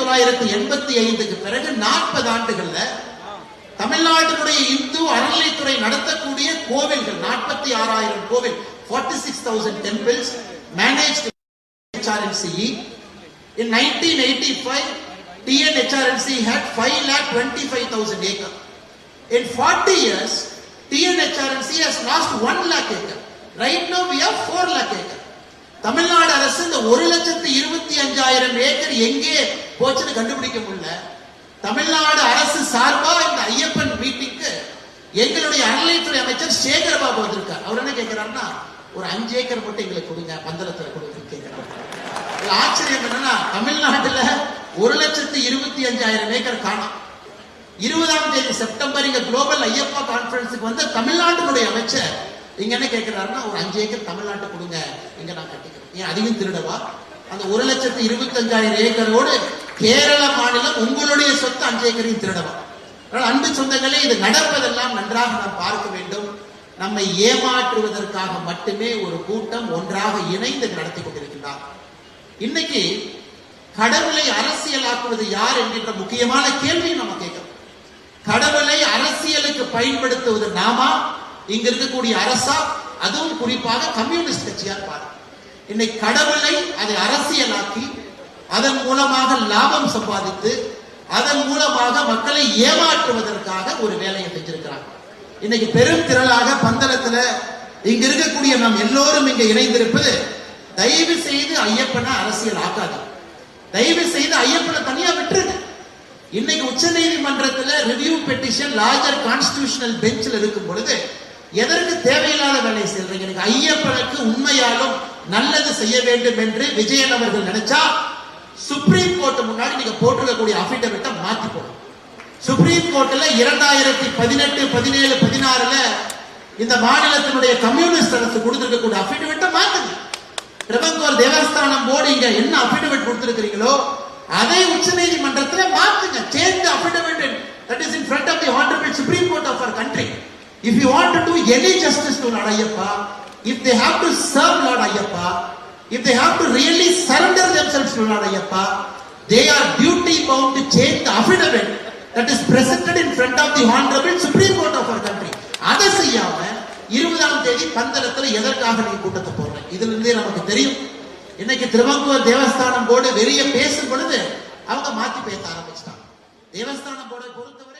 தொள்ளாயிரத்தி எண்பத்தி ஐந்துக்கு பிறகு நாற்பது ஆண்டுகள்ல தமிழ்நாட்டினுடைய இந்து அறநிலைத்துறை நடத்தக்கூடிய கோவில்கள் நாற்பத்தி ஆறாயிரம் கோவில் 46,000 six thousand temples manage HRMCE. In 1985, TNHRMC had 5 lakh 25,000 acre. In 40 years, TNHRMC has lost 1 lakh acre. Right now we have 4 lakh acre. Tamil Nadu அரசு இந்த ஒரு லட்சத்தி இருபத்தி ஏக்கர் எங்கே போச்சுன்னு கண்டுபிடிக்க முடியல. தமிழ்நாடு அரசு சார்பா இந்த ஐயப்பன் மீட்டிங்க்கு எங்களுடைய அறநிலையத்துறை அமைச்சர் சேகரபாபு வந்திருக்கார். அவர் என்ன கேட்கிறாருன்னா ஒரு அஞ்சு ஏக்கர் மட்டும் எங்களுக்கு கொடுங்க பந்தளத்துல கொடுங்க ஆச்சரியம் என்னன்னா தமிழ்நாட்டுல ஒரு லட்சத்து இருபத்தி அஞ்சாயிரம் ஏக்கர் காணும். இருபதாம் தேதி செப்டம்பர் இங்க குளோபல் ஐயப்பா கான்பரன்ஸுக்கு வந்து தமிழ்நாட்டினுடைய அமைச்சர் இங்க என்ன கேட்கிறாருன்னா ஒரு அஞ்சு ஏக்கர் தமிழ்நாட்டு கொடுங்க இங்க நான் கட்டிக்கிறேன். ஏன் அதிகம் திருடவா? அந்த ஒரு லட்சத்து இருபத்தி அஞ்சாயிரம் ஏக்கரோடு கேரள மாநிலம் உங்களுடைய சொத்து அஞ்சு ஏக்கரையும் திருடவா? அன்பு சொந்தங்களே இது நடப்பதெல்லாம் நன்றாக நாம் பார்க்க வேண்டும். நம்மை ஏமாற்றுவதற்காக மட்டுமே ஒரு கூட்டம் ஒன்றாக இணைந்து நடத்தி கொண்டிருக்கிறார் இன்னைக்கு கடவுளை அரசியலாக்குவது யார் என்கின்ற முக்கியமான கேள்வி நம்ம கேட்கிறோம். கடவுளை அரசியலுக்கு பயன்படுத்துவது நாமா? இங்க இருக்கக்கூடிய அரசா? அதுவும் குறிப்பாக கம்யூனிஸ்ட் கட்சியா பாருங்க இன்னைக்கு கடவுளை அதை அரசியலாக்கி அதன் மூலமாக லாபம் சம்பாதித்து அதன் மூலமாக மக்களை ஏமாற்றுவதற்காக ஒரு வேலையை செஞ்சிருக்கிறாங்க. இன்னைக்கு பெரும் திரளாக பந்தளத்துல இங்க இருக்கக்கூடிய நாம் எல்லோரும் இங்க இணைந்திருப்பது தயவு செய்து ஐயப்பனை அரசியல் ஆக்காது தயவு செய்து ஐயப்பனை தனியா விட்டுருங்க. இன்னைக்கு உச்ச நீதிமன்றத்துல ரிவ்யூ பெட்டிஷன் லார்ஜர் கான்ஸ்டிடியூஷனல் பெஞ்சில் இருக்கும் பொழுது எதற்கு தேவையில்லாத வேலையை செய்யறீங்க? எனக்கு ஐயப்பனுக்கு உண்மையாலும் நல்லது செய்ய வேண்டும் என்று விஜயன் அவர்கள் நினைச்சா சுப்ரீம் கோர்ட் முன்னாடி நீங்க போட்டிருக்கக்கூடிய அபிடவிட்டை மாத்தி போடும் சுப்ரீம் கோர்ட்ல இரண்டாயிரத்தி பதினெட்டு பதினேழு பதினாறுல இந்த மாநிலத்தினுடைய கம்யூனிஸ்ட் அரசு கொடுத்திருக்கக்கூடிய அபிடவிட்டை மாத்துங்க. பிரபங்கோர் தேவஸ்தானம் போர்டு இங்க என்ன அபிடவிட் கொடுத்திருக்கிறீங்களோ அதை உச்ச நீதிமன்றத்துல மாத்துங்க. Change the affidavit that is in front of the honourable supreme court of our country if you want to do any justice to நடையப்பா Ayyappa if they have to serve lord Ayyappa if they have to really surrender themselves to lord Ayyappa they are duty bound to change the affidavit that is presented in front of the honorable supreme court of our country. அதை செய்யாம இருபதாம் தேதி பந்தளத்துல எதற்காக நீ கூட்டத்தை போடுற? இதுல இருந்தே நமக்கு தெரியும். இன்னைக்கு திருவங்கூர் தேவஸ்தானம் போர்டு வெளியே பேசும் பொழுது அவங்க மாத்தி பேச ஆரம்பிச்சிட்டாங்க. தேவஸ்தானம் போர்டை பொறுத்தவரை